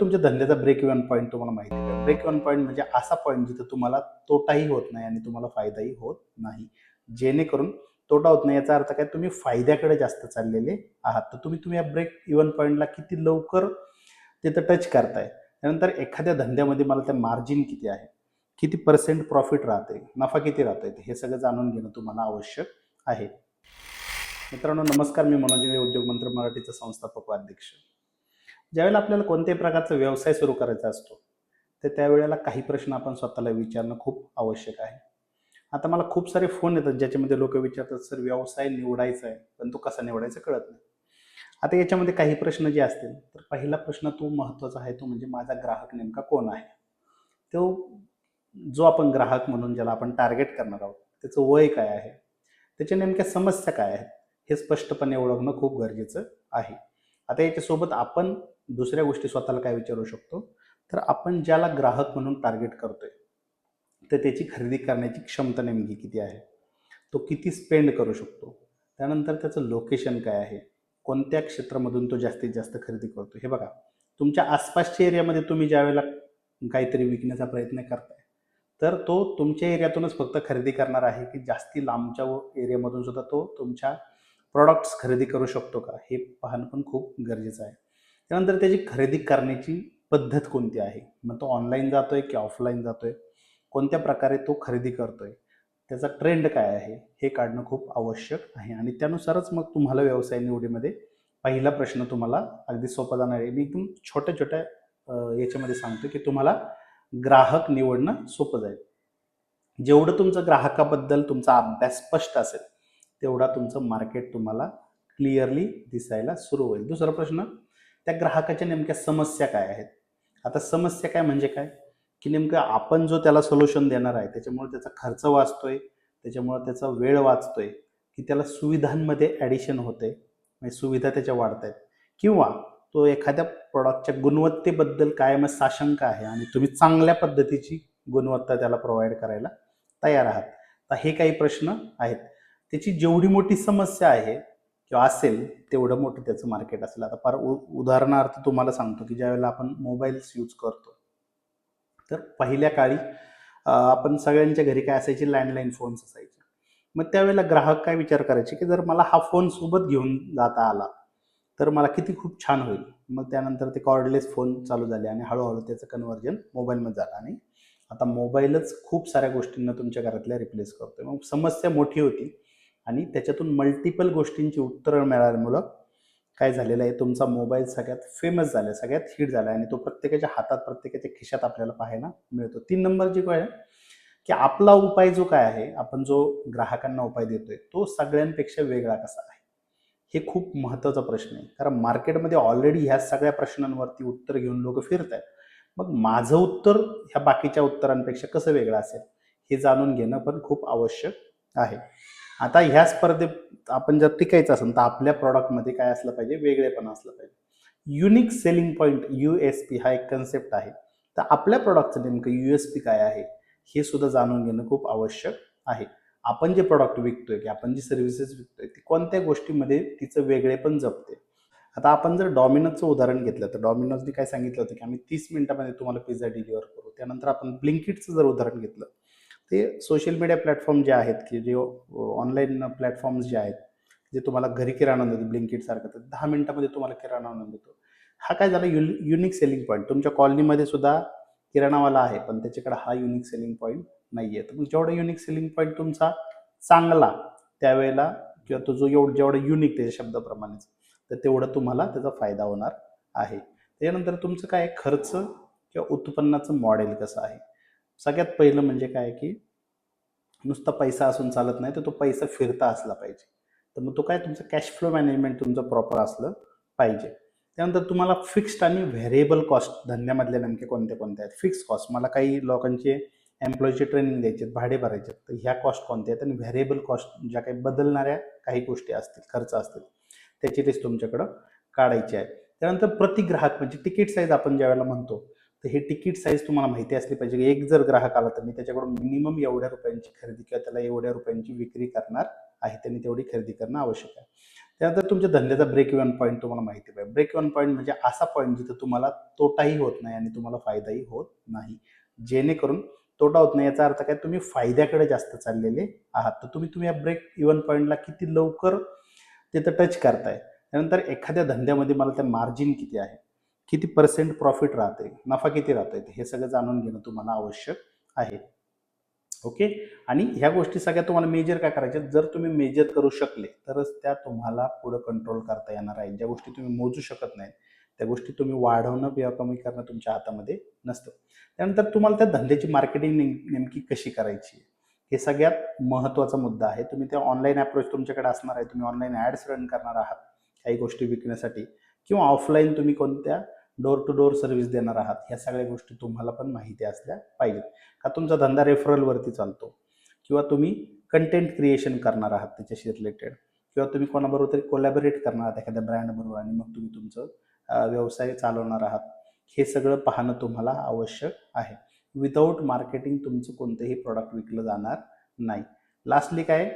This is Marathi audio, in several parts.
तुमच्या धंद्याचा ब्रेक इव्हन पॉईंट तुम्हाला माहिती आहे. ब्रेक इव्हन पॉईंट म्हणजे असा पॉईंट जिथं तुम्हाला तोटाही होत नाही आणि तुम्हाला फायदाही होत नाही. जेणेकरून तोटा होत नाही याचा अर्थ काय? तुम्ही फायद्याकडे जास्त चाललेले आहात. तर तुम्ही तुम्ही या ब्रेक इव्हन पॉईंटला किती लवकर तिथं टच करताय? त्यानंतर एखाद्या धंद्यामध्ये मला त्या मार्जिन किती आहे? किती पर्सेंट प्रॉफिट राहते? नफा किती राहतोय? हे सगळं जाणून घेणं तुम्हाला आवश्यक आहे. मित्रांनो नमस्कार. मी मनोज उद्योग मंत्र मराठीचा संस्थापक अध्यक्ष. ज्यावेळेला आपल्याला कोणत्याही प्रकारचा व्यवसाय सुरू करायचा असतो तर त्यावेळेला काही प्रश्न आपण स्वतःला विचारणं खूप आवश्यक आहे. आता मला खूप सारे फोन येतात ज्याच्यामध्ये लोक विचारतात सर व्यवसाय निवडायचा आहे पण तो कसा निवडायचा कळत नाही. आता याच्यामध्ये काही प्रश्न जे असतील तर पहिला प्रश्न तो महत्त्वाचा आहे तो म्हणजे माझा ग्राहक नेमका कोण आहे? तो जो आपण ग्राहक म्हणून ज्याला आपण टार्गेट करणार आहोत त्याचं वय काय आहे? त्याच्या नेमक्या समस्या काय आहेत? हे स्पष्टपणे ओळखणं खूप गरजेचं आहे. आता याच्यासोबत आपण दुसऱ्या गोष्टी स्वतःला काय विचारू शकतो? तर आपण ज्याला ग्राहक म्हणून टार्गेट करतोय तर त्याची खरेदी करण्याची क्षमता नेमकी किती आहे? तो किती स्पेंड करू शकतो? त्यानंतर त्याचं लोकेशन काय आहे? कोणत्या क्षेत्रामधून तो जास्तीत जास्त खरेदी करतो हे बघा तुमच्या आसपासच्या एरियामध्ये तुम्ही ज्यावेळेला काहीतरी विकण्याचा प्रयत्न करताय तर तो तुमच्या एरियातूनच फक्त खरेदी करणार आहे की जास्ती लांबच्या एरियामधून सुद्धा तो तुमच्या प्रॉडक्ट्स खरेदी करू शकतो का? हे पाहणं पण खूप गरजेचं आहे. त्यानंतर त्याची खरेदी करण्याची पद्धत कोणती आहे? मग तो ऑनलाईन जातोय की ऑफलाईन जातोय? कोणत्या प्रकारे तो खरेदी करतोय? त्याचा ट्रेंड काय आहे? हे काढणं खूप आवश्यक आहे. आणि त्यानुसारच मग तुम्हाला व्यवसाय निवडीमध्ये पहिला प्रश्न तुम्हाला अगदी सोपा जाणार आहे. मी एकदम छोट्या छोट्या याच्यामध्ये सांगतो की तुम्हाला ग्राहक निवडणं सोपं जाईल. जेवढं तुमचं ग्राहकाबद्दल तुमचा अभ्यास स्पष्ट असेल तेवढा तुमचं मार्केट तुम्हाला क्लिअरली दिसायला सुरू होईल. दुसरा प्रश्न त्या ग्राहकाच्या नेमक्या समस्या काय आहेत? आता समस्या काय म्हणजे काय? की नेमकं आपण जो त्याला सोल्युशन देणार आहे त्याच्यामुळे त्याचा खर्च वाचतोय त्याच्यामुळे त्याचा वेळ वाचतोय की त्याला सुविधांमध्ये ॲडिशन होते म्हणजे सुविधा त्याच्या वाढत आहेत किंवा तो एखाद्या प्रॉडक्टच्या गुणवत्तेबद्दल कायम साशंक आहे आणि तुम्ही चांगल्या पद्धतीची गुणवत्ता त्याला प्रोव्हाइड करायला तयार आहात. तर हे काही प्रश्न आहेत. त्याची जेवढी मोठी समस्या आहे किंवा असेल तेवढं मोठं त्याचं मार्केट असेल. आता फार उ उदाहरणार्थ तुम्हाला सांगतो की ज्यावेळेला आपण मोबाईल्स यूज करतो तर पहिल्या काळी आपण सगळ्यांच्या घरी काय असायचे? लँडलाईन फोन्स असायचे. मग त्यावेळेला ग्राहक काय विचार करायचे की जर मला हा फोन सोबत घेऊन जाता आला तर मला किती खूप छान होईल. मग त्यानंतर ते कॉर्डलेस फोन चालू झाले आणि हळूहळू त्याचं कन्व्हर्जन मोबाईलमध्ये झालं. आणि आता मोबाईलच खूप साऱ्या गोष्टींना तुमच्या घरातल्या रिप्लेस करतोय. मग समस्या मोठी होती. आणि त्याच्यातून मल्टिपल गोष्टींची उत्तरं मिळाल्यामुळं काय झालेलं आहे? तुमचा मोबाईल सगळ्यात फेमस झाला सगळ्यात हिट झाला आणि तो प्रत्येकाच्या हातात प्रत्येकाच्या खिशात आपल्याला पाहायला मिळतो. तीन नंबर जी काय आहे की आपला उपाय जो काय आहे आपण जो ग्राहकांना उपाय देतोय तो सगळ्यांपेक्षा वेगळा कसा आहे? हे खूप महत्त्वाचा प्रश्न आहे. कारण मार्केटमध्ये ऑलरेडी ह्या सगळ्या प्रश्नांवरती उत्तर घेऊन लोक फिरत आहेत मग माझं उत्तर ह्या बाकीच्या उत्तरांपेक्षा कसं वेगळं असेल हे जाणून घेणं पण खूप आवश्यक आहे. आता ह्या स्पर्धेत आपण जर टिकायचं असेल तर आपल्या प्रॉडक्टमध्ये काय असलं पाहिजे? वेगळेपण असलं पाहिजे. Unique selling point U S P हा एक कन्सेप्ट आहे. तर आपल्या प्रॉडक्टचं नेमकं यू एस पी काय आहे हे सुद्धा जाणून घेणं खूप आवश्यक आहे. आपण जे प्रॉडक्ट विकतोय की आपण जी सर्व्हिसेस विकतोय ती कोणत्या गोष्टीमध्ये तिचं वेगळेपण जपते. आता आपण जर डॉमिनोजचं उदाहरण घेतलं तर डॉमिनोजने काय सांगितलं होतं की आम्ही तीस मिनिटामध्ये तुम्हाला पिझ्झा डिलिव्हर करू. त्यानंतर आपण ब्लिंकिटचं जर उदाहरण घेतलं ते सोशल मीडिया प्लॅटफॉर्म जे आहेत की जे ऑनलाईन प्लॅटफॉर्म्स जे आहेत जे तुम्हाला घरी किराणा देतो ब्लिंकिट सारखं तर दहा मिनिटामध्ये तुम्हाला किराणा आणून देतो. हा काय झाला? यु युनिक सेलिंग पॉईंट तुमच्या कॉलनीमध्ये सुद्धा किराणावाला आहे पण त्याच्याकडे हा युनिक सेलिंग पॉईंट नाही आहे तर मग जेवढा युनिक सेलिंग पॉईंट तुमचा चांगला त्यावेळेला किंवा तो जो एवढं जेवढं युनिक त्याच्या शब्दाप्रमाणेच तर तेवढं तुम्हाला त्याचा फायदा होणार आहे. त्याच्यानंतर तुमचं काय खर्च किंवा उत्पन्नाचं मॉडेल कसं आहे? सगळ्यात पहिलं म्हणजे काय की नुसता पैसा असून चालत नाही तर तो पैसा फिरता असला पाहिजे. तर मग तो काय तुमचं कॅश फ्लो मॅनेजमेंट तुमचं प्रॉपर असलं पाहिजे. त्यानंतर तुम्हाला फिक्स्ड आणि व्हेरिएबल कॉस्ट धंद्यामधल्या नेमके कोणत्या कोणत्या आहेत? फिक्स कॉस्ट मला काही लोकांचे एम्प्लॉईचे ट्रेनिंग द्यायचे भाडे भरायचे तर ह्या कॉस्ट कोणत्या आहेत? आणि व्हेरिएबल कॉस्ट ज्या काही बदलणाऱ्या काही गोष्टी असतील खर्च असतील त्याची लिस्ट तुमच्याकडं काढायची आहे. त्यानंतर प्रति ग्राहक म्हणजे तिकीट साईज आपण ज्या वेळेला म्हणतो तर हे तिकीट साईज तुम्हाला माहिती असली पाहिजे. की एक जर ग्राहक आला तर मी त्याच्याकडून मिनिमम एवढ्या रुपयांची खरेदी किंवा त्याला एवढ्या रुपयांची विक्री करणार आहे. त्यांनी तेवढी खरेदी करणं आवश्यक आहे. त्यानंतर तुमच्या धंद्याचा ब्रेक इव्हन पॉईंट तुम्हाला माहिती पाहिजे ब्रेक इव्हन पॉईंट म्हणजे असा पॉईंट जिथं तुम्हाला तोटाही होत नाही आणि तुम्हाला फायदाही होत नाही. जेणेकरून तोटा होत नाही याचा अर्थ काय? तुम्ही फायद्याकडे जास्त चाललेले आहात. तर तुम्ही तुम्ही या ब्रेक इव्हन पॉईंटला किती लवकर तिथं टच करताय? त्यानंतर एखाद्या धंद्यामध्ये मला त्या मार्जिन किती आहे? किती पर्सेंट प्रॉफिट राहते नफा किती राहतोय हे सगळं जाणून घेणं तुम्हाला आवश्यक आहे. ओके आणि ह्या गोष्टी सगळ्या तुम्हाला मेजर काय करायच्या? जर तुम्ही मेजर करू शकले तरच त्या तुम्हाला पुढं कंट्रोल करता येणार आहे. ज्या गोष्टी तुम्ही मोजू शकत नाही त्या गोष्टी तुम्ही वाढवणं किंवा कमी करणं तुमच्या हातामध्ये नसतं. त्यानंतर तुम्हाला त्या धंद्याची मार्केटिंग नेमकी कशी करायची हे सगळ्यात महत्त्वाचा मुद्दा आहे. तुम्ही त्या ऑनलाईन अप्रोच तुमच्याकडे असणार आहे. तुम्ही ऑनलाईन ॲड्स रन करणार आहात काही गोष्टी विकण्यासाठी. किंवा ऑफलाईन तुम्ही कोणत्या डोर टू डोर सर्व्हिस देणार आहात ह्या सगळ्या गोष्टी तुम्हाला पण माहिती असल्या पाहिजेत. का तुमचा धंदा रेफरलवरती चालतो? किंवा तुम्ही कंटेंट क्रिएशन करणार आहात त्याच्याशी रिलेटेड किंवा तुम्ही कोणाबरोबर तरी कोलॅबरेट करणार आहात एखाद्या ब्रँडबरोबर आणि मग तुम्ही तुमचं व्यवसाय चालवणार आहात. हे सगळं पाहणं तुम्हाला आवश्यक आहे. विदाऊट मार्केटिंग तुमचं कोणतंही प्रॉडक्ट विकलं जाणार नाही. लास्टली काय?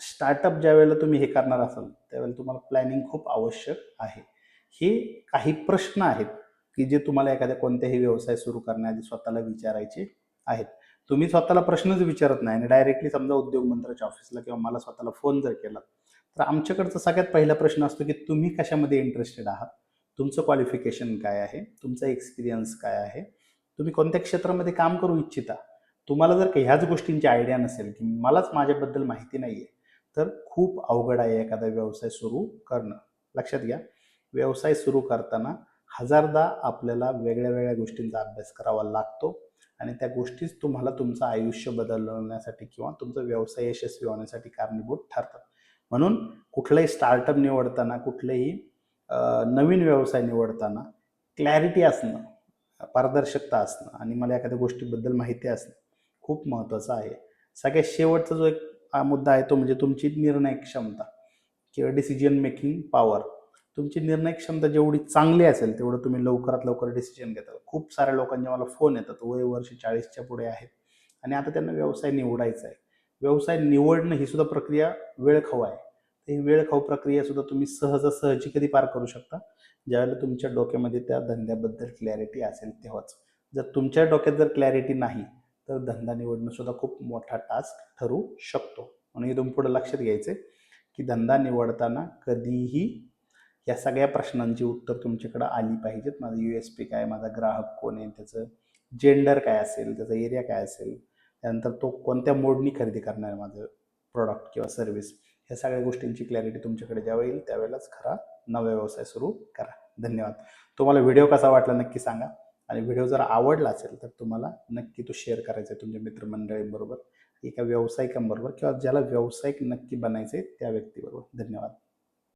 स्टार्टअप ज्या वेळेला तुम्ही हे करणार असाल त्यावेळेला तुम्हाला प्लॅनिंग खूप आवश्यक आहे. हे काही प्रश्न आहेत की जे तुम्हाला एखाद्या कोणत्याही व्यवसाय सुरू करण्याआधी स्वतःला विचारायचे आहेत. तुम्ही स्वतःला प्रश्नच विचारत नाही आणि डायरेक्टली समजा उद्योग मंत्र्याच्या ऑफिसला किंवा मला स्वतःला फोन जर केला तर आमच्याकडचा सगळ्यात पहिला प्रश्न असतो की तुम्ही कशामध्ये इंटरेस्टेड आहात? तुमचं क्वालिफिकेशन काय आहे? तुमचा एक्सपिरियन्स काय आहे? तुम्ही कोणत्या क्षेत्रामध्ये काम करू इच्छिता? तुम्हाला जर का ह्याच गोष्टींची आयडिया नसेल की मलाच माझ्याबद्दल माहिती नाही आहे तर खूप अवघड आहे एखादा व्यवसाय सुरू करणं. लक्षात घ्या. व्यवसाय सुरू करताना हजारदा आपल्याला वेगळ्या वेगळ्या गोष्टींचा अभ्यास करावा लागतो. आणि त्या गोष्टीच तुम्हाला तुमचं आयुष्य बदलवण्यासाठी किंवा तुमचा व्यवसाय यशस्वी होण्यासाठी कारणीभूत ठरतात. म्हणून कुठलाही स्टार्टअप निवडताना कुठलेही नवीन व्यवसाय निवडताना क्लॅरिटी असणं पारदर्शकता असणं आणि मला एखाद्या गोष्टीबद्दल माहिती असणं खूप महत्त्वाचं आहे. सगळ्यात शेवटचा जो एक हा मुद्दा आहे तो म्हणजे तुमची निर्णय क्षमता किंवा डिसिजन मेकिंग पॉवर तुमची निर्णय क्षमता जेवढी चांगली असेल तेवढं तुम्ही लवकरात लवकर डिसिजन घेता खूप साऱ्या लोकांचे मला फोन येतात वय वर्ष चाळीसच्या पुढे आहेत. आणि आता त्यांना व्यवसाय निवडायचा आहे. व्यवसाय निवडणं ही सुद्धा प्रक्रिया वेळखाऊ आहे. तर ही वेळखाऊ प्रक्रिया सुद्धा तुम्ही सहजासहजी कधी पार करू शकता? ज्यावेळेला तुमच्या डोक्यामध्ये त्या धंद्याबद्दल क्लॅरिटी असेल तेव्हाच. जर तुमच्या डोक्यात जर क्लॅरिटी नाही तर धंदा निवडणं सुद्धा खूप मोठा टास्क ठरू शकतो. म्हणून इथून पुढे लक्षात घ्यायचं की धंदा निवडताना कधीही या सगळ्या प्रश्नांची उत्तर तुमच्याकडं आली पाहिजेत. माझं यू एस पी काय माझा ग्राहक कोण आहे त्याचं जेंडर काय असेल त्याचा एरिया काय असेल त्यानंतर तो कोणत्या मोडनी खरेदी करणार आहे माझं प्रॉडक्ट किंवा सर्व्हिस ह्या सगळ्या गोष्टींची क्लॅरिटी तुमच्याकडे ज्या येईल त्यावेळेलाच खरा नवा व्यवसाय सुरू करा. धन्यवाद. तुम्हाला व्हिडिओ कसा वाटला नक्की सांगा. आणि व्हिडिओ जर आवडला असेल तर तुम्हाला नक्की तो शेअर करायचा आहे तुमच्या मित्रमंडळींबरोबर एका व्यावसायिकांबरोबर किंवा ज्याला व्यावसायिक नक्की बनायचं आहे त्या व्यक्तीबरोबर. धन्यवाद.